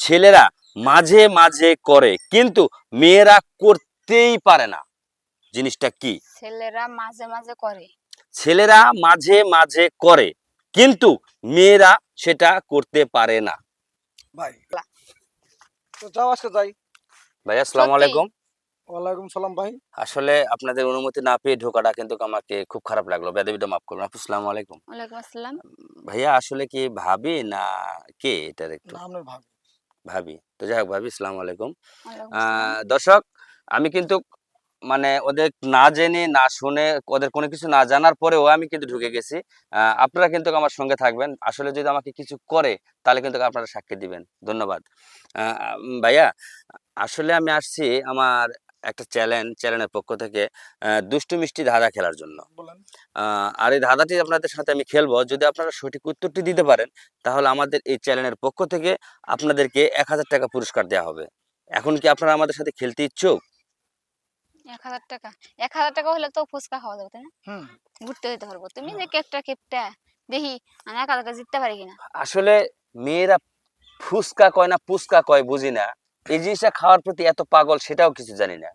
ছেলেরা মাঝে মাঝে করে কিন্তু মেয়েরা করতেই পারে না। জিনিসটা কি? ছেলেরা মাঝে মাঝে করে। ছেলেরা মাঝে মাঝে করে কিন্তু মেয়েরা সেটা করতে পারে না। ভাই তো যাও আজকে যাই। ভাই আসসালামু আলাইকুম। ওয়ালাইকুম সালাম ভাই। আসলে আপনাদের অনুমতি না পেয়ে ঢোকাটা কিন্তু আমাকে খুব খারাপ লাগল। বেদবিটা মাফ করবেন আপু আসসালামু আলাইকুম। ওয়ালাইকুম আসসালাম। ভাইয়া আসলে কি ভাবি না কে? এটার একটু ভাবি। ভাবি। তো যাই হোক ভাবি সালাম আলাইকুম। দর্শক আমি কিন্তু মানে ওদের না জেনে না শুনে ওদের কোনো কিছু না জানার পরেও আমি কিন্তু ঢুকে গেছি। আহ, আপনারা কিন্তু আমার সঙ্গে থাকবেন। আসলে যদি আমাকে কিছু করে তাহলে কিন্তু আপনারা সাক্ষী দিবেন। ধন্যবাদ। আহ, ভাইয়া আসলে আমি আসছি আমার একটা চ্যালেঞ্জ চ্যানেলের পক্ষ থেকে দুষ্টু মিষ্টি ধাঁধা খেলার জন্য। আহ, আর এই ধাঁধাটি আপনাদের সাথে আমি খেলব। যদি আপনারা সঠিক উত্তরটি দিতে পারেন তাহলে আমাদের এই চ্যানেলের পক্ষ থেকে আপনাদেরকে এক হাজার টাকা পুরস্কার দেওয়া হবে। এখন কি আপনারা আমাদের সাথে খেলতে ইচ্ছুক? এক হাজার টাকা। এক হাজার টাকা হলে তো ফুচকা খাওয়া যাবে তাই না? ঘুরতে যেতে পারব। তুমি যে দেখি আমি এক হাজার টাকা জিততে পারি কিনা? আসলে মেয়েরা ফুসকা কয় না পুচকা কয় বুঝি না। এই জিনিসটা খাওয়ার প্রতি এত পাগল সেটাও কিছু জানি না।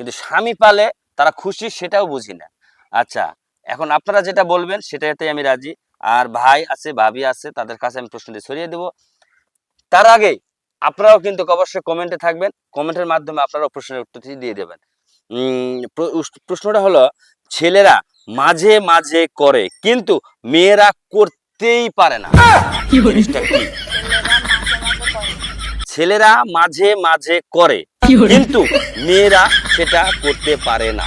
কিন্তু স্বামী পালে তারা খুশি সেটাও বুঝি না। আচ্ছা এখন আপনারা যেটা বলবেন সেটাতে আমি রাজি। আর ভাই আছে ভাবি আছে তাদের কাছে আমি প্রশ্নটি ছড়িয়ে দেব। তার আগে আপনারাও কিন্তু অবশ্যই কমেন্টে থাকবেন। কমেন্টের মাধ্যমে আপনারাও প্রশ্নের উত্তরটি দিয়ে দেবেন। উম, প্রশ্নটা হলো ছেলেরা মাঝে মাঝে করে কিন্তু মেয়েরা করতেই পারে না। জিনিসটা কি? ছেলেরা মাঝে মাঝে করে কিন্তু মেয়েরা সেটা করতে পারে না।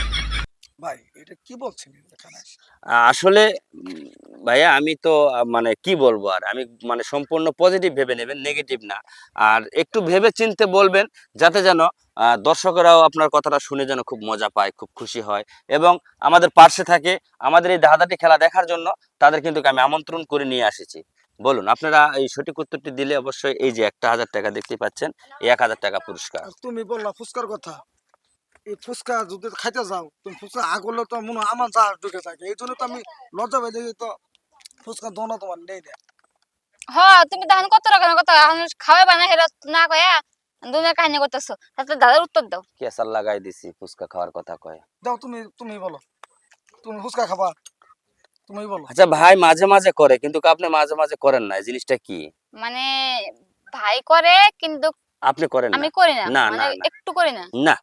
ভাই এটা কি বলছেন আসলে ভাইয়া আমি তো মানে কি বলব আর? আমি মানে সম্পূর্ণ পজিটিভ ভেবে নেবেন নেগেটিভ না। আর একটু ভেবে চিনতে বলবেন যাতে যেন আহ, দর্শকেরাও আপনার কথাটা শুনে যেন খুব মজা পায় খুব খুশি হয়। এবং আমাদের পার্শ্বে থাকে আমাদের এই ধাঁধাটি খেলা দেখার জন্য তাদের কিন্তু আমি আমন্ত্রণ করে নিয়ে এসেছি বলুন আপনারা এই সঠিক উত্তরটি দিলে অবশ্যই এই যে একটা হাজার টাকা দেখতে পাচ্ছেন এক হাজার টাকা পুরস্কার। তুমি বললা ফুচকার কথা। এই ফুচকা যদি খাইতে যাও তুমি ফুচকা আগলে তো মনে আমার যা ঢুকে থাকে। এই জন্য তো আমি লজ্জা পাই দেখি তো ফুচকা দোনা তোমার নেই দেয়। হ তুমি তখন কত রকমের কথা খাওয়াই বানা হেরা না কয়া দুনিয়ার কাহিনী করতেছো। তাতে দাদার উত্তর দাও। কেসার লাগাই দিছি ফুচকা খাওয়ার কথা কয়। দাও তুমি তুমি বলো। তুমি ফুচকা খাবা? তুমি বলো। আচ্ছা ভাই মাঝে মাঝে করে কিন্তু আপনি মাঝে মাঝে করেন না জিনিসটা কি? মানে ভাই করে কিন্তু আপনি করেন আমি করি না না, মানে না। একটু করি না। না।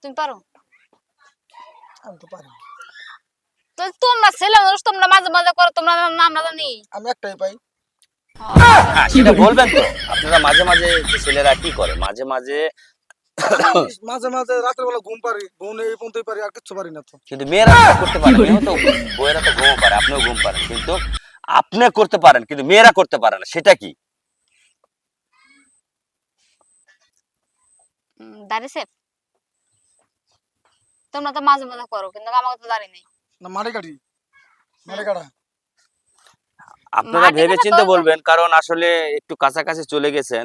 তুমি পারো? আমি তো পারি তো তোমরা ছেলে মানুষ তোমরা মাঝে মাঝে করো তোমরা না জানি। আমি একটাই পাই। হ্যাঁ সেটা বলবেন তো। আপনারা মাঝে মাঝে ছেলেরা কি করে? মাঝে মাঝে মাঝে মাঝে রাতের বেলা ঘুম পারি ঘুম এই পর্যন্তই পারি আর কিচ্ছু পারি না তো। কিন্তু মেয়েরা করতে পারে মেয়েও তো বইয়েরা তো ঘুমো পারে আপনিও ঘুম পারেন। কিন্তু আপনি করতে পারেন কিন্তু মেয়েরা করতে পারে না সেটা কি? সেফ তোমরা তো মাঝে মাঝে করো কিন্তু আমাকে তো দাড়ি নেই। না মারি কাটি। মারি কাটা। আপনারা বলবেন কারণ আসলে একটু কাছাকাছি চলে গেছেন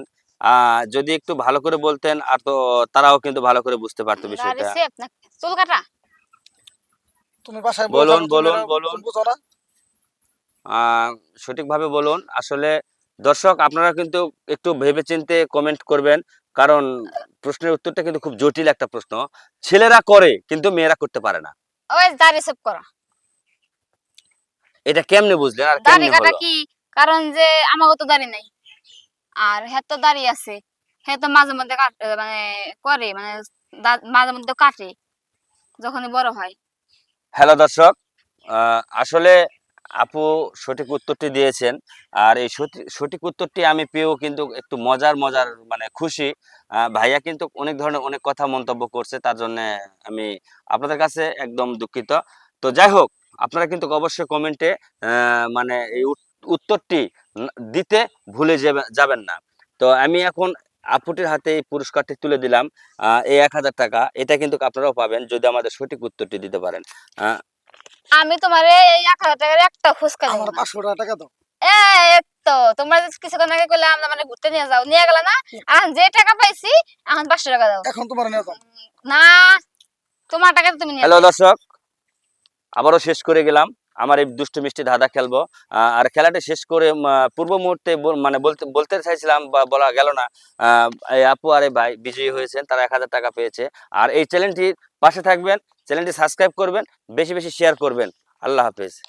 যদি একটু ভালো করে বলতেন আর তো তারাও কিন্তু ভালো করে বুঝতে পারতো বিষয়টা। চুল কাটা। তুমি বাসায় বলুন, বলুন, বলুন। সঠিকভাবে বলুন। আসলে দর্শক আপনারা কিন্তু একটু ভেবে চিনতে কমেন্ট করবেন কারণ প্রশ্নের উত্তরটা কিন্তু খুব জটিল একটা প্রশ্ন। ছেলেরা করে কিন্তু মেয়েরা করতে পারে না। ওই দাড়ি সেফ করা। এটা কেমনে বুঝলেন আর দাড়ি কেমনে কাটা কি? কারণ যে আমাকে তো দাড়ি নাই। আর হ্যাঁ তো দাঁড়িয়ে আছে। হ্যাঁ তো মাঝে মধ্যে মানে করে মানে মাঝে মধ্যে কাটে, যখনই বড় হয়। হ্যালো দর্শক আসলে আপু সঠিক উত্তরটি দিয়েছেন, আর এই সঠিক উত্তরটি আমি পেয়েও কিন্তু একটু মজার মজার মানে খুশি। ভাইয়া কিন্তু অনেক ধরনের অনেক কথা মন্তব্য করছে, তার জন্য আমি আপনাদের কাছে একদম দুঃখিত। তো যাই হোক, আপনারা কিন্তু অবশ্যই কমেন্টে মানে এই উত্তরটি দিতে ভুলে যাবেন না। তো আমি এখন আপুটির হাতে এই পুরস্কারটি তুলে দিলাম। এই এক হাজার টাকা এটা কিন্তু আপনারাও পাবেন যদি আমাদের সঠিক উত্তরটি দিতে পারেন। আমি তোমার এই এক হাজার টাকার একটা ফুচকা আমার পাঁচশো টাকা দাও। তো তোমরা কিছুক্ষণ আগে মানে ঘুরতে নিয়ে যাও নিয়ে গেলে না? এখন যে টাকা পাইছি এখন পাঁচশো টাকা দাও। এখন তোমার নিয়ে যাও। না তোমার টাকা তো তুমি নিয়ে হ্যালো দর্শক আবারও শেষ করে গেলাম। আমার এই দুষ্টু মিষ্টি ধাঁধা খেলব। আর খেলাটা শেষ করে পূর্ব মুহূর্তে মানে বলতে বলতে চাইছিলাম বা বলা গেল না এই আপু আর এই ভাই বিজয়ী হয়েছেন, তারা এক হাজার টাকা পেয়েছে। আর এই চ্যানেলটির পাশে থাকবেন চ্যানেলটি সাবস্ক্রাইব করবেন, বেশি বেশি শেয়ার করবেন। আল্লাহ হাফেজ।